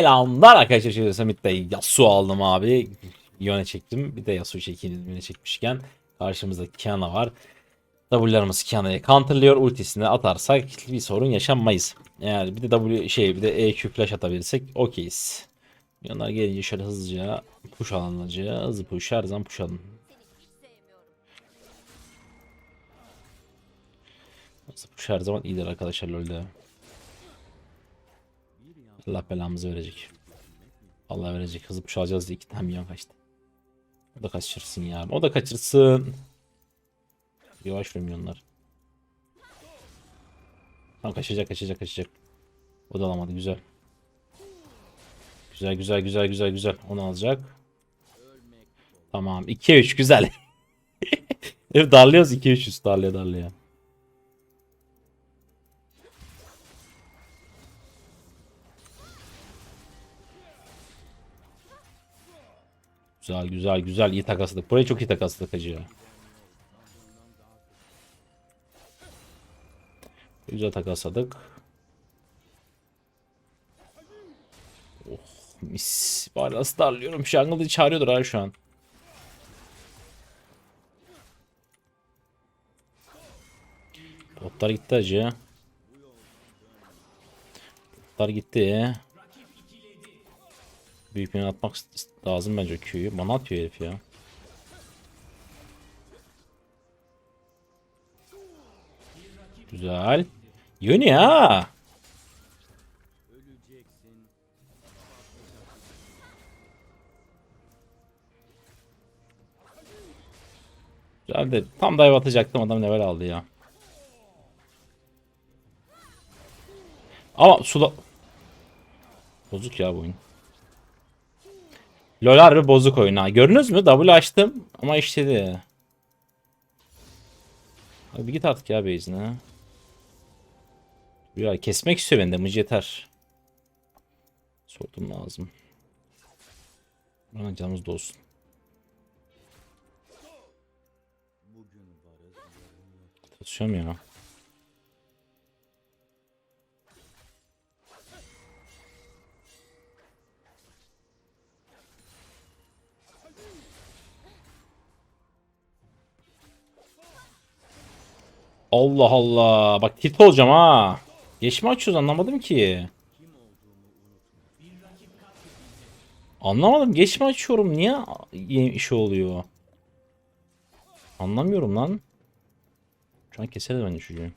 Selamlar arkadaşlar. Şimdi Samit'te Yasuo aldım abi. Yöne çektim. Bir de Yasuo çekeyim yöne çekmişken. Karşımızda Kiana var. W'larımız Kiana'ya counterlıyor. Ultisini atarsak bir sorun yaşanmayız. Eğer bir de W şey bir de EQ flash atabilirsek okeyiz. Yanlar gelince şöyle hızlıca push alınacak. Hızlı push her zaman push alın. Hızlı push her zaman iyidir arkadaşlar LoL'de. Allah belamızı verecek. Allah verecek. Hızlı push alacağız diye iki tane milyon kaçtı. O da kaçırsın ya. O da kaçırsın. Yavaş milyonlar. Tamam kaçacak kaçacak kaçacak. O da alamadı güzel. Güzel güzel güzel güzel güzel. Onu alacak. Tamam 2'ye 3 güzel. Darlıyoruz 2'ye 3 üst Güzel güzel güzel iyi takasladık. Burayı çok iyi takasladık hacı ya. Güzel takasladık. Oh mis. Bari nasıl darlıyorum. Jungle'ı çağırıyordur ha şu an. Botlar gitti hacı. Botlar gitti. Büyük bir atmak lazım bence Q'yu. Bana atıyor herif ya. Güzel. Yuni ha. Güzel de tam dive atacaktım adam level aldı ya. Ama suda... Bozuk ya bu oyun. LoL harbi bozuk oyun ha. Gördünüz mü? W açtım ama işledi. Abi git artık ya base'ine. Ya kesmek istiyor bende mıcı yeter. Sortum lazım. Bana canımız dolsun. Taşıyorum ya. Allah Allah. Bak tilt olacağım ha. Geç mi açıyoruz anlamadım ki. Anlamadım. Geç mi açıyorum? Niye işi oluyor? Anlamıyorum lan. Şu an keseriz bence çocuğu.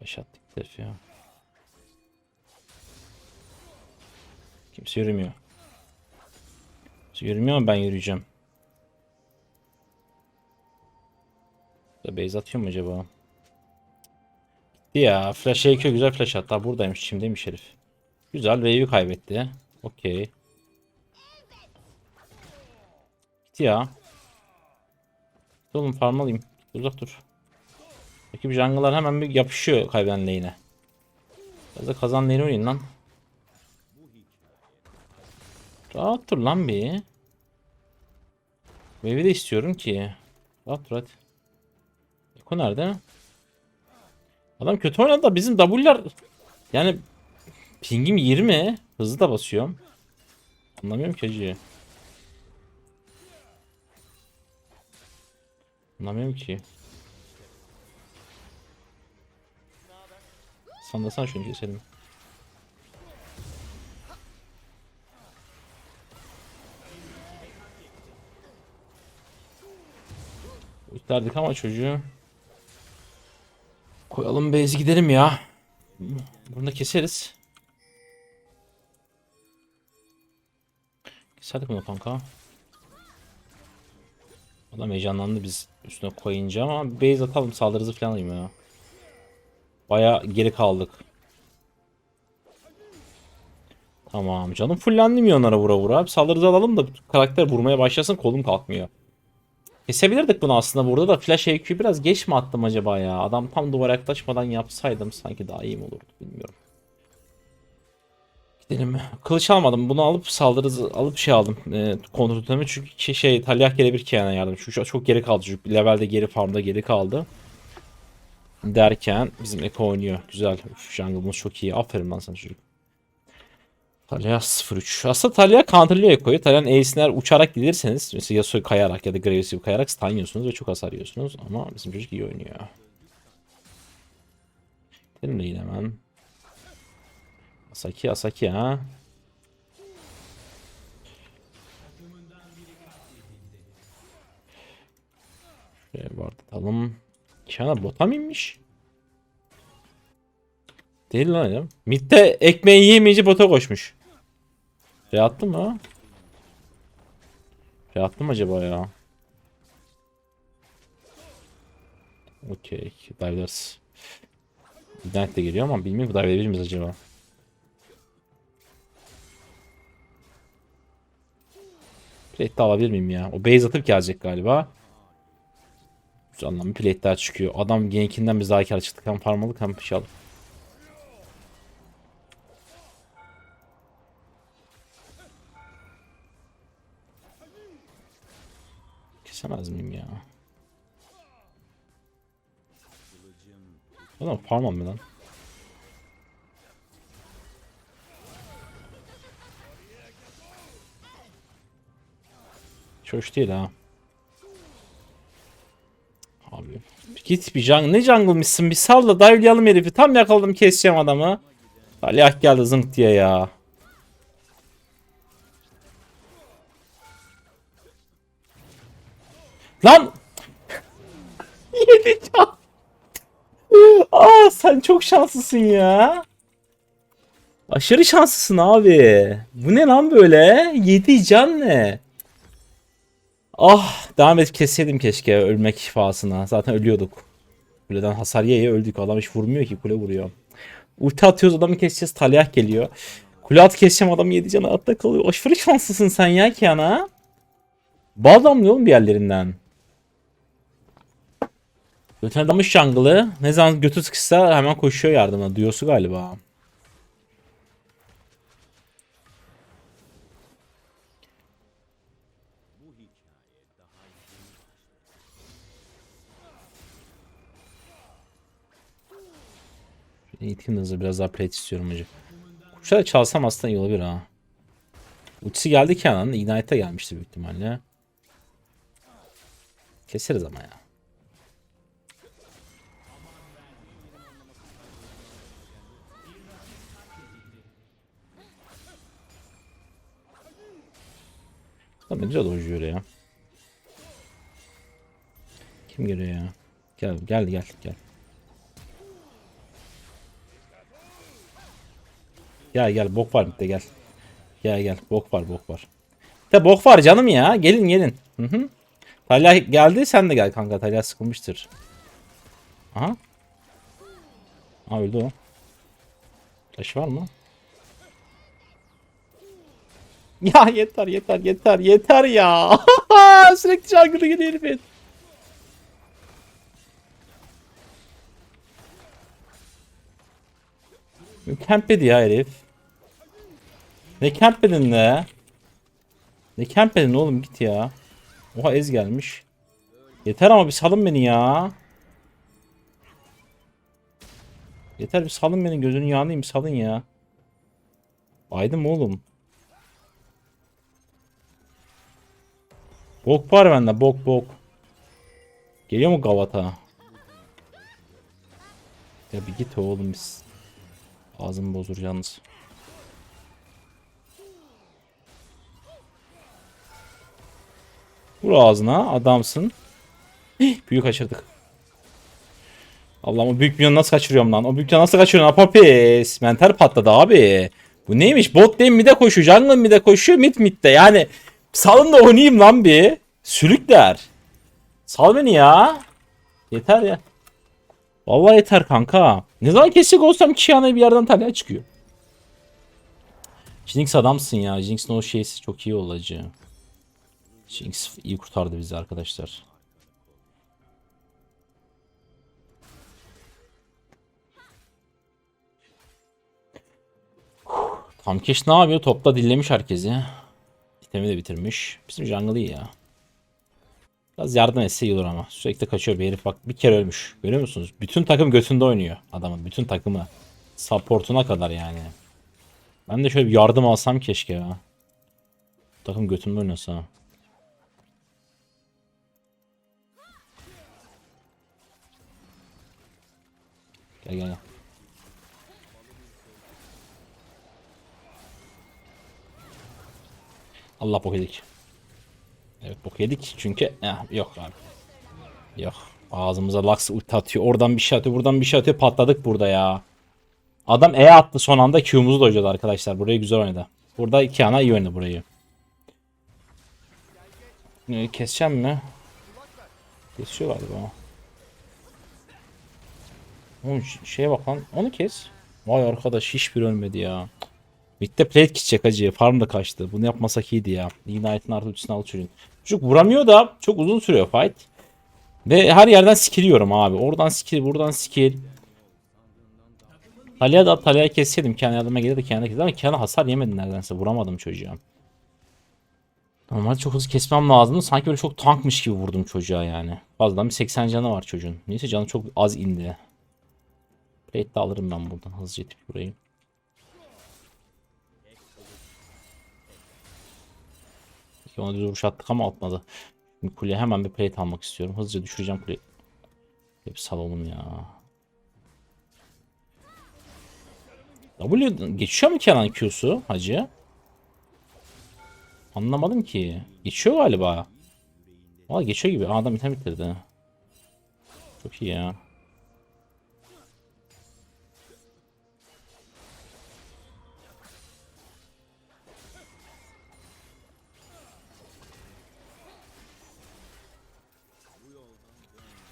Beş attık herif ya. Kimse yürümüyor. Kimse yürümüyor ama ben yürüyeceğim. Da base atıyor mu acaba? Gitti ya. Flash EQ güzel flash attı. Buradaymış. Şimdiymiş herif. Güzel. Wave'i kaybetti. Okey. Gitti ya. Gitti oğlum farmalıyım. Uzak dur. Rakip jungle'lar hemen bir yapışıyor kaybeden lane'e. Biraz da kazan lane'i oynayın lan. Rahat dur lan bir. Wave'i de istiyorum ki. Rahat dur hadi. Eko nerede? Adam kötü oynadı da bizim W'lar yani pingim 20 hızlı da basıyorum. Anlamıyorum ki acıyı. Anlamıyorum ki. Sandasan şunu keselim. Kurtardık ama çocuğu. Koyalım base gidelim ya. Bunu da keseriz. Keserdik bunu kanka. Adam heyecanlandı biz üstüne koyunca ama base atalım saldırı hızı falan alayım ya. Baya geri kaldık. Tamam canım fullendi milyonlara vura vura. Saldırı hızı alalım da karakter vurmaya başlasın kolum kalkmıyor. Kesebilirdik bunu aslında burada da flash EQ biraz geç mi attım acaba ya? Adam tam duvara yaklaşmadan yapsaydım sanki daha iyi mi olurdu bilmiyorum. Gidelim. Kılıç almadım. Bunu alıp saldırı alıp şey aldım. E, kontrol totemi çünkü şey, Talyah gelebilir ki yani yardım. Çünkü çok geri kaldı. Çünkü levelde geri farmda geri kaldı. Derken bizim Eko oynuyor. Güzel. Jungle'ımız çok iyi. Aferin lan sana çocuk. Talia 03. Aslında Talia counterlıyor Eko'yu. Talia'nın Ace'ine uçarak giderseniz mesela Yasuo'yu kayarak ya da Graves'i kayarak stun ve çok hasar yiyorsunuz. Ama bizim çocuk iyi oynuyor. Gidelim de yine hemen. Asaki Asaki ha. Şuraya bir atalım. Kiana bota mı inmiş? Değil lan ya. Mid'de ekmeği yiyemeyince bota koşmuş. Şey attı mı? Şey attı mı acaba ya? Okey. Divers. Ignite de geliyor ama bilmiyorum dive edebilir miyiz acaba? Plate de alabilir miyim ya? O base atıp gelecek galiba. Güzel anlamda plate'ler çıkıyor. Adam gankinden biz daha kar çıktık. Hem farmalık hem şey alıp. Kesemez miyim ya? Adam farm almıyor lan. Hiç hoş değil ha. Abi git bir jungle ne jungle'mışsın bir sal da dive'layalım herifi tam yakaladım keseceğim adamı. Aliyah geldi zınk diye ya. Lan! Yedi can. Aa sen çok şanslısın ya. Aşırı şanslısın abi. Bu ne lan böyle? Yedi can ne? Ah devam edip kesseydim keşke ölmek pahasına. Zaten ölüyorduk. Kuleden hasar yeye öldük. Adam hiç vurmuyor ki kule vuruyor. Ulti atıyoruz adamı keseceğiz. Talyah geliyor. Kule at keseceğim adam 7 canı atta kalıyor. Aşırı şanslısın sen ya Kiana. Bal damlıyor oğlum bir yerlerinden. Götüne damış jungle'ı. Ne zaman götü sıkışsa hemen koşuyor yardıma. Duyuyorsu galiba. Eğitim hızı biraz daha plate istiyorum. Kuşa da çalsam aslında iyi olabilir ha. Ultisi geldi Kenan'ın. Ignite'e gelmişti büyük ihtimalle. Keseriz ama ya. Tamam güzel dojuyor ya. Kim geliyor ya? Gel gel gel gel. Gel gel bok var de gel. Gel gel bok var bok var. De bok var canım ya. Gelin gelin. Hı hı. Talya geldi sen de gel kanka. Talya sıkılmıştır. Aha. Aa öldü o. Taş var mı? Ya yeter yeter yeter yeter ya. Sürekli jungle'ı geliyor herifin. Campedi ya herif. Ne campedin ne? Ne campedin oğlum git ya. Oha ez gelmiş. Yeter ama bir salın beni ya. Yeter bir salın beni gözünün yanayım salın ya. Aydım oğlum. Bok var bende bok bok. Geliyor mu Gavata? Ya bir git oğlum biz. Ağzımı bozur yalnız. Vur ağzına adamsın. Hih, büyük kaçırdık. Allah'ım o büyük milyonu nasıl kaçırıyorum lan? O büyük milyonu nasıl kaçırıyorum? Apapis. Mental patladı abi. Bu neymiş? Bot lane mid'e koşuyor. Jungle mid'e koşuyor. Mid mid'de. Yani salın da oynayayım lan bir. Sülükler. Sal beni ya. Yeter ya. Vallahi yeter kanka. Ne zaman kesecek olsam Kiana'ya bir yerden talya çıkıyor. Jinx adamsın ya. Jinx'in o şeysi çok iyi olacak. Jinx iyi kurtardı bizi arkadaşlar. Hamkeş ne yapıyor? Topla dillemiş herkesi. İtemi de bitirmiş. Bizim jungle iyi ya. Biraz yardım etse iyi olur ama. Sürekli kaçıyor bir herif bak bir kere ölmüş. Görüyor musunuz? Bütün takım götünde oynuyor adamın. Bütün takımı. Supportuna kadar yani. Ben de şöyle bir yardım alsam keşke ya. Takım götümde oynasa. Gel gel gel. Allah bok yedik. Evet bok yedik çünkü eh, yok abi. Yok. Ağzımıza Lux ulti atıyor. Oradan bir şey atıyor. Buradan bir şey atıyor. Patladık burada ya. Adam E attı son anda. Q'muzu da hocadı arkadaşlar. Burayı güzel oynadı. Burada iki ana iyi oynadı burayı. Ne, keseceğim mi? Kesiyor galiba. Oğlum şeye bak lan. Onu kes. Vay arkadaş hiçbir ölmedi ya. Mid'de plate gidecek acı. Farm da kaçtı. Bunu yapmasak iyiydi ya. Ignite'ın artı ultisini al çocuğun. Çocuk vuramıyor da çok uzun sürüyor fight. Ve her yerden skill yiyorum abi. Oradan skill, buradan skill. Talia da Talia'yı kesseydim kendi yardıma gelirdi kendi kesti ama kendi hasar yemedi neredense. Vuramadım çocuğa. Normalde çok hızlı kesmem lazımdı. Sanki böyle çok tankmış gibi vurdum çocuğa yani. Fazladan bir 80 canı var çocuğun. Neyse canı çok az indi. Plate de alırım ben buradan hızlıca tip burayı. Peki ona düz vuruş attık ama atmadı. Şimdi kuleye hemen bir plate almak istiyorum. Hızlıca düşüreceğim kuleyi. Hep salalım ya. W geçiyor mu Kenan Q'su hacı? Anlamadım ki. Geçiyor galiba. Valla geçiyor gibi. Aa, adam item bitirdi. Çok iyi ya.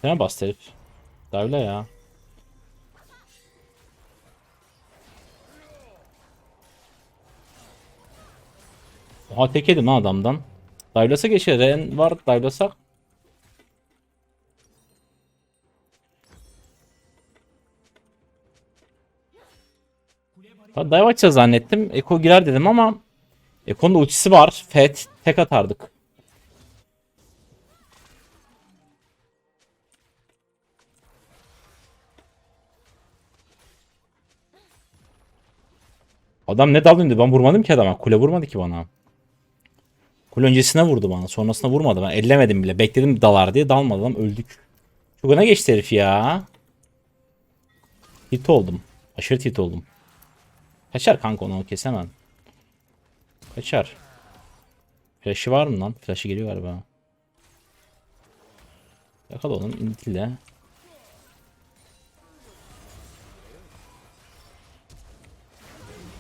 Hemen bastı herif. Davla ya. Oha tek yedim adamdan. Davlasa geçer. Ren var davlasak. Dive açacağız zannettim. Eko girer dedim ama Eko'nun da ultisi var. Fet tek atardık. Adam ne dalıyordu? Ben vurmadım ki adama. Kule vurmadı ki bana. Kule öncesine vurdu bana. Sonrasında vurmadı. Ben ellemedim bile. Bekledim dalar diye dalmadı adam. Öldük. Çok öne geçti herif ya. Hit oldum. Aşırı hit oldum. Kaçar kanka onu kesemem. Kaçar. Flash'ı var mı lan? Flash'ı geliyor galiba. Yakala oğlum. indile.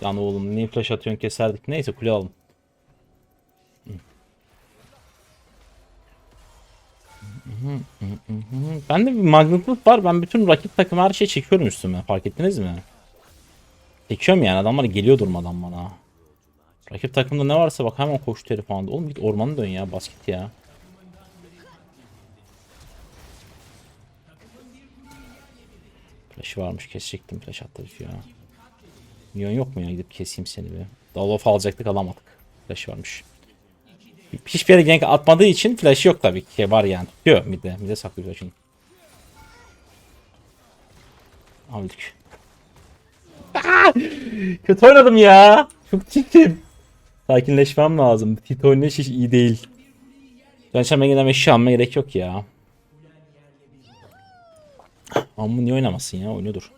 Lan oğlum niye flash atıyorsun keserdik. Neyse kule alalım. Bende bir magnetlik var. Ben bütün rakip takım her şeyi çekiyorum üstüme. Fark ettiniz mi? Çekiyorum yani. Adamlar geliyor durmadan bana. Rakip takımda ne varsa bak hemen koştu herif anda. Oğlum git ormana dön ya. Basket ya. Flash varmış. Kesecektim. Flash attı ya. Milyon yok mu ya? Gidip keseyim seni bir. Dallof alacaktık alamadık. Flash varmış. Hiçbir yere gank atmadığı için flash yok tabii ki. Var yani. Tutuyor midde. Midde saklıyor flash'ını. Aldık. Aa! Kötü oynadım ya. Çok titim. Sakinleşmem lazım. Tit oynayış hiç iyi değil. Ben şimdi yine meşi almaya gerek yok ya. Amma niye oynamasın ya? Oynuyordur.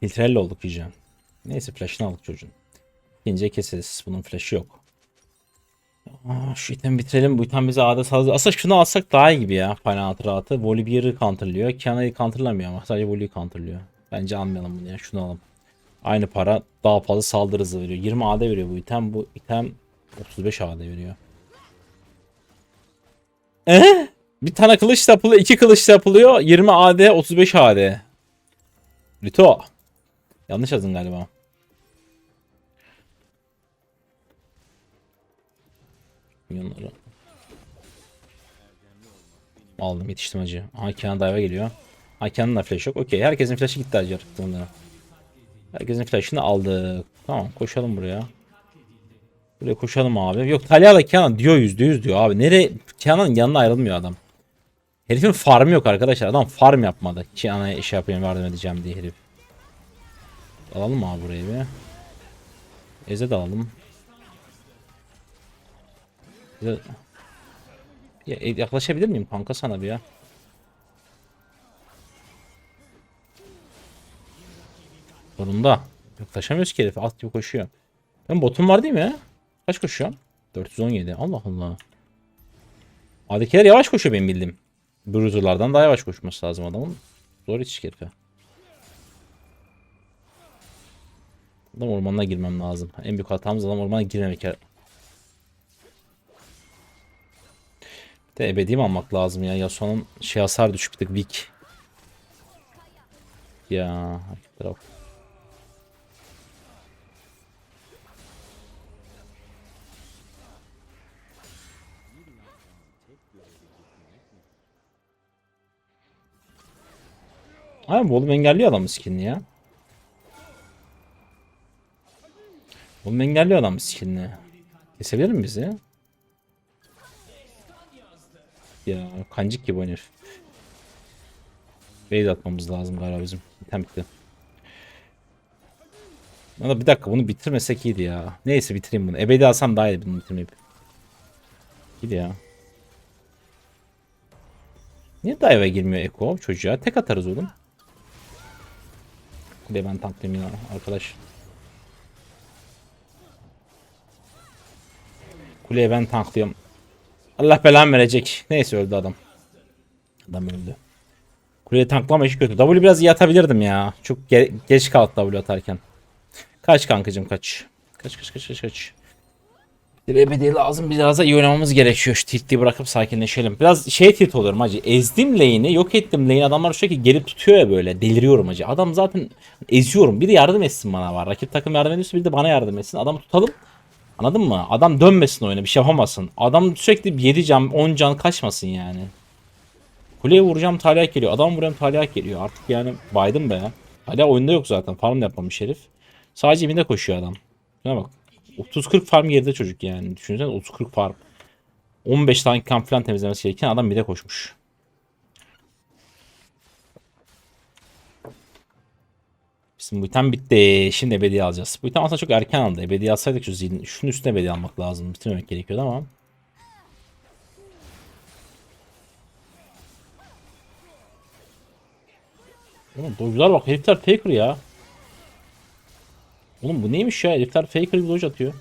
Tiltrelli olduk diyeceğim. Neyse flash'ını aldık çocuğun. İkinci keseriz. Bunun flash'ı yok. Aa, şu item bitirelim. Bu item bize A'da sağladı. Aslında şunu alsak daha iyi gibi ya. Final rahatı. Volibear'ı counterlıyor. Kiana'yı counterlamıyor ama sadece Voli'yi counterlıyor. Bence almayalım bunu ya. Şunu alalım. Aynı para daha fazla saldırı hızı veriyor. 20 AD veriyor bu item. Bu item 35 AD veriyor. Eh? Bir tane kılıç yapılıyor. iki kılıç yapılıyor. 20 AD 35 AD. Lito. Yanlış yazdın galiba. Milyonları. Aldım yetiştim acı. Hakan'a dive geliyor. Hakan'ın da flash yok. Okey herkesin flash'ı gitti acı artık. Herkesin flash'ını aldık. Tamam koşalım buraya. Buraya koşalım abi. Yok Talia da Kenan diyor yüzde yüz diyor abi. Nereye? Kenan'ın yanına ayrılmıyor adam. Herifin farmı yok arkadaşlar. Adam farm yapmadı. Kenan'a iş yapayım yardım edeceğim diye herif. Alalım abi burayı bir. Eze de alalım. Ya, e, yaklaşabilir miyim kanka sana bir ya? Sonunda. Yaklaşamıyoruz ki herif. At gibi koşuyor. Ben botum var değil mi? Kaç koşuyorum? 417. Allah Allah. A'dakiler yavaş koşuyor benim bildiğim. Bruiser'lardan daha yavaş koşması lazım adamın. Zor iş herife. Adam ormanına girmem lazım. En büyük hatamız adam ormana girmemek. Bir de ebedi mi almak lazım ya? Yasuo'nun şey hasar düşük bir tık weak. Ya. Aynen bu oğlum engelliyor adamın skinini ya. Oğlum engelliyor adamın skinini. Kesebilir mi bizi? Ya kancık gibi oynuyor. Base atmamız lazım galiba bizim. Bitem bitti. Ama bir dakika bunu bitirmesek iyiydi ya. Neyse bitireyim bunu. Ebedi alsam daha iyi bunu bitirmeyip. İyiydi ya. Niye dive'a girmiyor Eko çocuğa? Tek atarız oğlum. Kuleyi ben tanklayayım ya arkadaş. Kuleye ben tanklıyorum. Allah belamı verecek. Neyse öldü adam. Adam öldü. Kuleye tanklama işi kötü. W biraz iyi atabilirdim ya. Çok ge- geç kaldı W atarken. Kaç kankacım kaç. Kaç kaç kaç kaç kaç. Bir ebedi lazım biraz da iyi oynamamız gerekiyor. Şu tiltliği bırakıp sakinleşelim. Biraz şey tilt oluyorum hacı. Ezdim lane'i yok ettim lane'i. Adamlar sürekli geri tutuyor ya böyle. Deliriyorum hacı. Adam zaten eziyorum. Biri yardım etsin bana var. Rakip takım yardım ediyorsa biri de bana yardım etsin. Adamı tutalım. Anladın mı? Adam dönmesin oyuna bir şey yapamasın. Adam sürekli 7 can 10 can kaçmasın yani. Kuleye vuracağım Talya geliyor. Adam vuruyorum Talya geliyor. Artık yani baydım be. Hala oyunda yok zaten. Farm yapmamış herif. Sadece evinde koşuyor adam. Şuna bak. 30-40 farm geride çocuk yani. Düşünsene 30-40 farm. 15 tane kamp falan temizlemesi gereken adam bir de koşmuş. Bizim bu item bitti. Şimdi ebedi alacağız. Bu item aslında çok erken aldı. Ebedi alsaydık şu zilin, şunun üstüne ebedi almak lazım. Bitirmemek gerekiyordu ama. Oğlum dojlar bak herifler faker ya. Oğlum bu neymiş ya? Herifler faker gibi doj atıyor.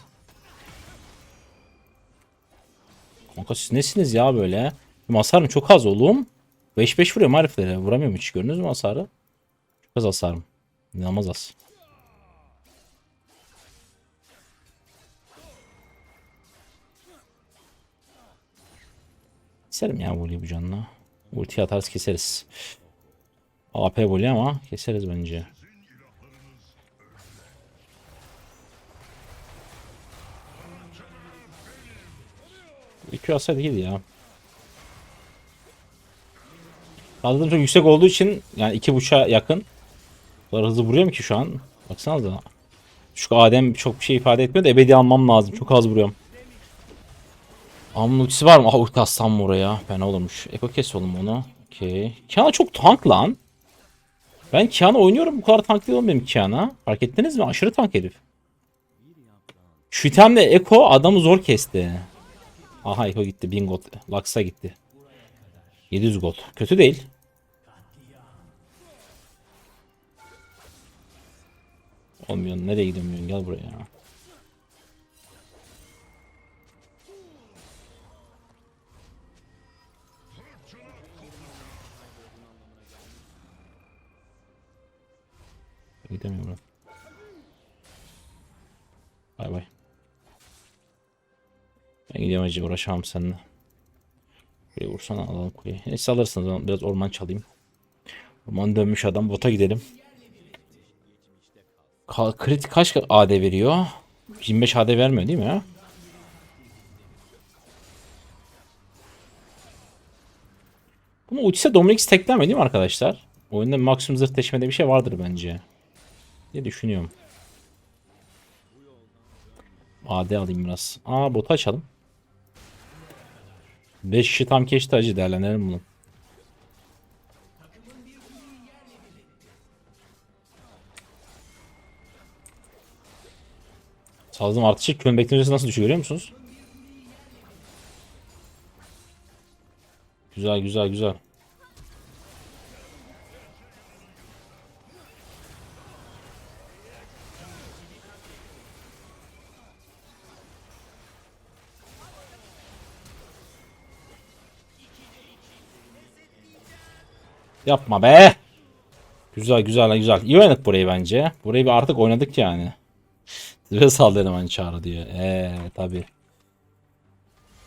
Kanka siz nesiniz ya böyle? Benim hasarım çok az oğlum. 5-5 vuruyorum heriflere. Vuramıyorum hiç. Gördünüz mü hasarı? Çok az hasarım. İnanılmaz az. Keserim ya voley bu canına. Ulti atarız keseriz. AP voley ama keseriz bence. İki alsaydı iyiydi ya. Saldırım çok yüksek olduğu için yani iki buçuğa yakın. Kadar hızlı vuruyorum ki şu an. Baksanıza. Şu Adem çok bir şey ifade etmiyor da ebedi almam lazım. Çok az vuruyorum. Amın var mı? Ah ulti assam mı oraya? Fena olurmuş. Eko kes oğlum onu. Okey. Kiana çok tank lan. Ben Kiana oynuyorum. Bu kadar tank değil benim Kiana. Fark ettiniz mi? Aşırı tank herif. Şu itemle Eko adamı zor kesti. Aha Eko gitti. 1000 gold. Lux'a gitti. 700 gold. Kötü değil. Olmuyor. Nereye gidemiyorsun? Gel buraya. ya. Gidemiyorum. Bay bay. Ben gidiyorum acı uğraşamam seninle. Buraya vursana alalım kuleyi. Neyse alırsınız biraz orman çalayım. Orman dönmüş adam bota gidelim. Ka kritik kaç AD veriyor? 25 AD vermiyor değil mi ya? Bunu ultise Dominik teklenmiyor değil mi arkadaşlar? Oyunda maksimum zırh teşmede bir şey vardır bence. diye düşünüyorum. AD alayım biraz. Aa botu açalım. 5 kişi tam keşti acı değerlendirelim bunu. Saldım artışı kön beklemesi nasıl düşüyor görüyor musunuz? Güzel güzel güzel. Yapma be. Güzel güzel güzel. İyi oynadık burayı bence. Burayı bir artık oynadık yani. Zırh saldırı hemen çağrı diyor. Eee tabi.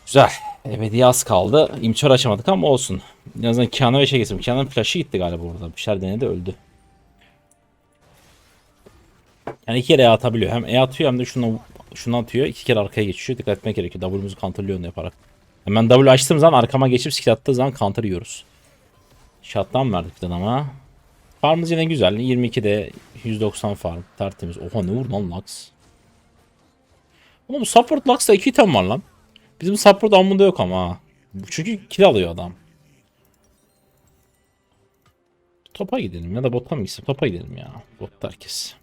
Güzel. Ebedi az kaldı. İmçar açamadık ama olsun. En azından Kiana ve şey geçtim. Kiana'nın flash'ı gitti galiba orada. Bir şeyler denedi öldü. Yani iki kere E atabiliyor. Hem E atıyor hem de şunu, şunu atıyor. İki kere arkaya geçiyor. Dikkat etmek gerekiyor. W'muzu counterlıyor onu yaparak. Hemen W açtığım zaman arkama geçip skill attığı zaman counter yiyoruz. Shutdown verdik bir ama. Farmımız yine güzel. 22'de 190 farm. Tertemiz. Oha ne vurdu lan Lux. Oğlum support Lux'ta 2 item var lan. Bizim support amında yok ama. Çünkü kill alıyor adam. Topa gidelim ya da bota mı gitsem? Topa gidelim ya. Botta herkes.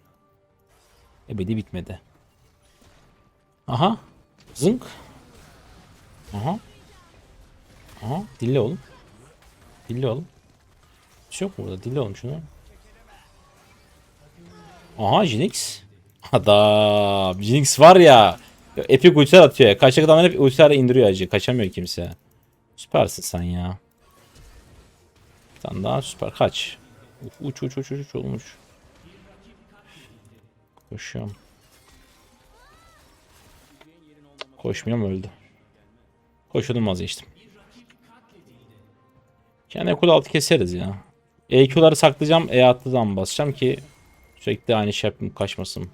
Ebedi bitmedi. Aha. Zınk. Aha. Aha. Dille oğlum. Dille oğlum. Bir şey yok mu burada? Dille oğlum şunu. Aha Jinx. Adam. Jinx var ya. Epic ultiler atıyor ya. Kaçak adamlar hep ultiler indiriyor acı. Kaçamıyor kimse. Süpersin sen ya. Bir tane daha süper. Kaç. Uç uç uç uç uç olmuş. Koşuyorum. Koşmuyorum öldü. Koşuyordum vazgeçtim. Kendi kul altı keseriz ya. EQ'ları saklayacağım. E attığı zaman basacağım ki sürekli aynı şey yapayım kaçmasın.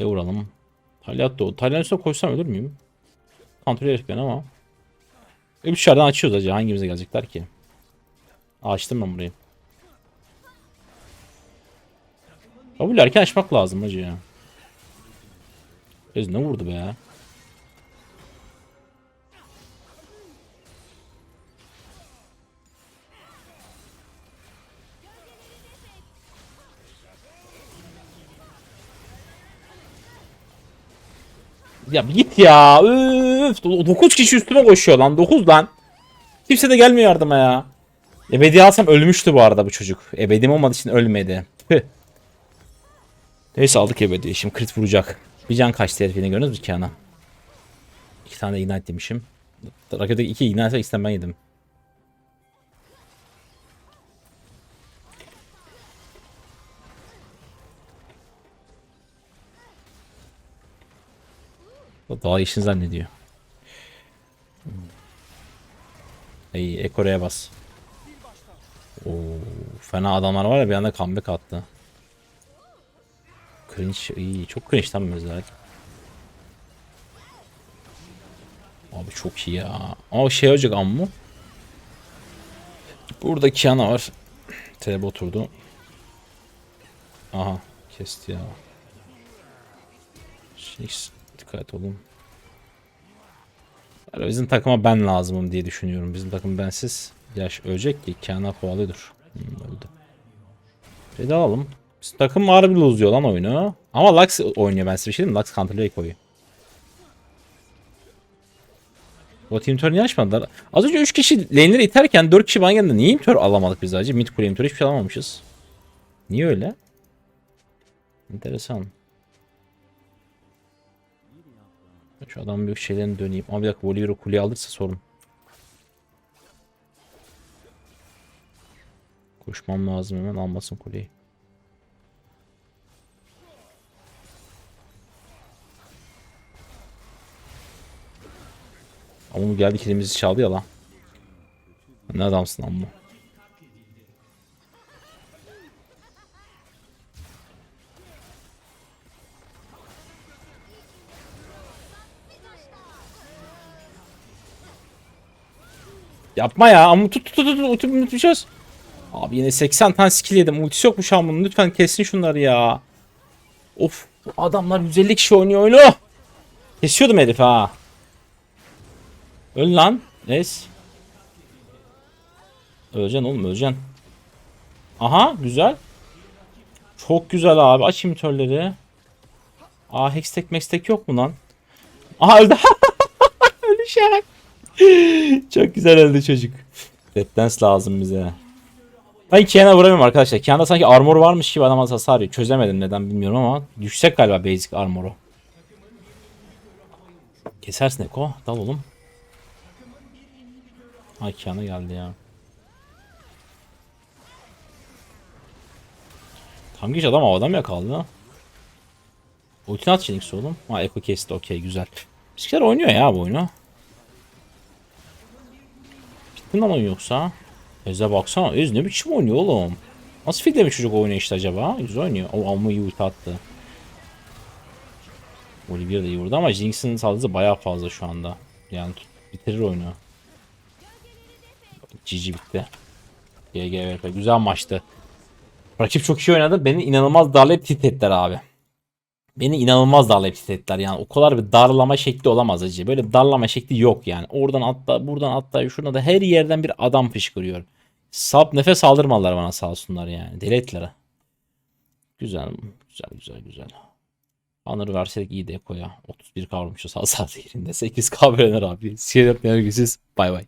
Ya vuralım. Talyat da o. Talyatın üstüne koşsam ölür müyüm? Kontrol edip ben ama. E dışarıdan açıyoruz acaba. Hangimize gelecekler ki? Açtım ben burayı. Kabul erken açmak lazım hacı ya. Ez ne vurdu be ya? Ya git ya. Üf, 9 kişi üstüme koşuyor lan. 9 lan. Kimse de gelmiyor yardıma ya. Ebedi alsam ölmüştü bu arada bu çocuk. Ebedim olmadığı için ölmedi. Neyse aldık ebedi. Şimdi crit vuracak. Bir can kaçtı herifini gördünüz mü Kiana? İki tane ignite demişim. Rakipteki iki ignite ikisinden ben yedim. O Daha işini zannediyor. İyi Ekore'ye bas. Oo, fena adamlar var ya bir anda comeback attı. Cringe iyi çok cringe tam özellik. Abi çok iyi ya. Ama şey olacak ammu. Burada Kiana var. TB oturdu. Aha kesti ya. Şey, dikkat olun. Bizim takıma ben lazımım diye düşünüyorum. Bizim takım bensiz. Yaş ölecek ki Kiana kovalıyordur. Hmm, öldü. De alalım. Bizim takım harbi lose'luyor lan oyunu. Ama Lux oynuyor ben size bir şey diyeyim? Lux counter'la koyuyor. O team turn niye açmadılar? Az önce 3 kişi lane'leri iterken 4 kişi bana geldi. Niye imtör alamadık biz acı? Mid kule imtör hiçbir şey alamamışız. Niye öyle? Enteresan. Şu adam büyük şeylerini döneyim. Ama bir dakika Volibear'ı kuleye alırsa sorun. Koşmam lazım hemen almasın kuleyi. Ama bu geldi kilimizi çaldı ya lan. Ne adamsın amma. Yapma ya ama tut tut tut tut ulti unutmayacağız. Abi yine 80 tane skill yedim. Ultisi yokmuş ama bunun. Lütfen kessin şunları ya. Of bu adamlar 150 kişi oynuyor oyunu. Kesiyordum herif ha. Öl lan. Es. Öleceksin oğlum öleceksin. Aha güzel. Çok güzel abi. Aç imitörleri. Aa hextech maxtech yok mu lan? Aha öldü. Ölecek. Çok güzel öldü çocuk. Dance lazım bize. Ben Kian'a vuramıyorum arkadaşlar. Kian'da sanki armor varmış gibi adam az hasar yiyor. Çözemedim neden bilmiyorum ama yüksek galiba basic armoru. Kesersin Eko. Dal oğlum. Ay Kian'a geldi ya. Tam geç adam havada mı yakaldı? Ultini at Phoenix oğlum. Ha Eko kesti okey güzel. Bizimkiler oynuyor ya bu oyunu. Mi lan yoksa? Öz'e baksana. Öz ne biçim oynuyor oğlum? Nasıl fitlemiş çocuk oyunu işte acaba? Güzel oynuyor. O amma iyi ulti attı. Olivier de iyi vurdu ama Jinx'in saldırısı bayağı fazla şu anda. Yani bitirir oyunu. GG bitti. GG Güzel maçtı. Rakip çok iyi oynadı. Beni inanılmaz darlayıp tilt abi. Beni inanılmaz darlayıp tilt ettiler yani. O kadar bir darlama şekli olamaz acı. Böyle bir darlama şekli yok yani. Oradan atla, buradan atla, şurada da her yerden bir adam fışkırıyor. Sap nefes aldırmadılar bana sağ olsunlar yani. Deli. Güzel, güzel, güzel, güzel. Anır verseydik iyi de koya. 31 kavrulmuşuz hasar yerinde. 8 kahverenir abi. Siyah yapmayan Bay bay.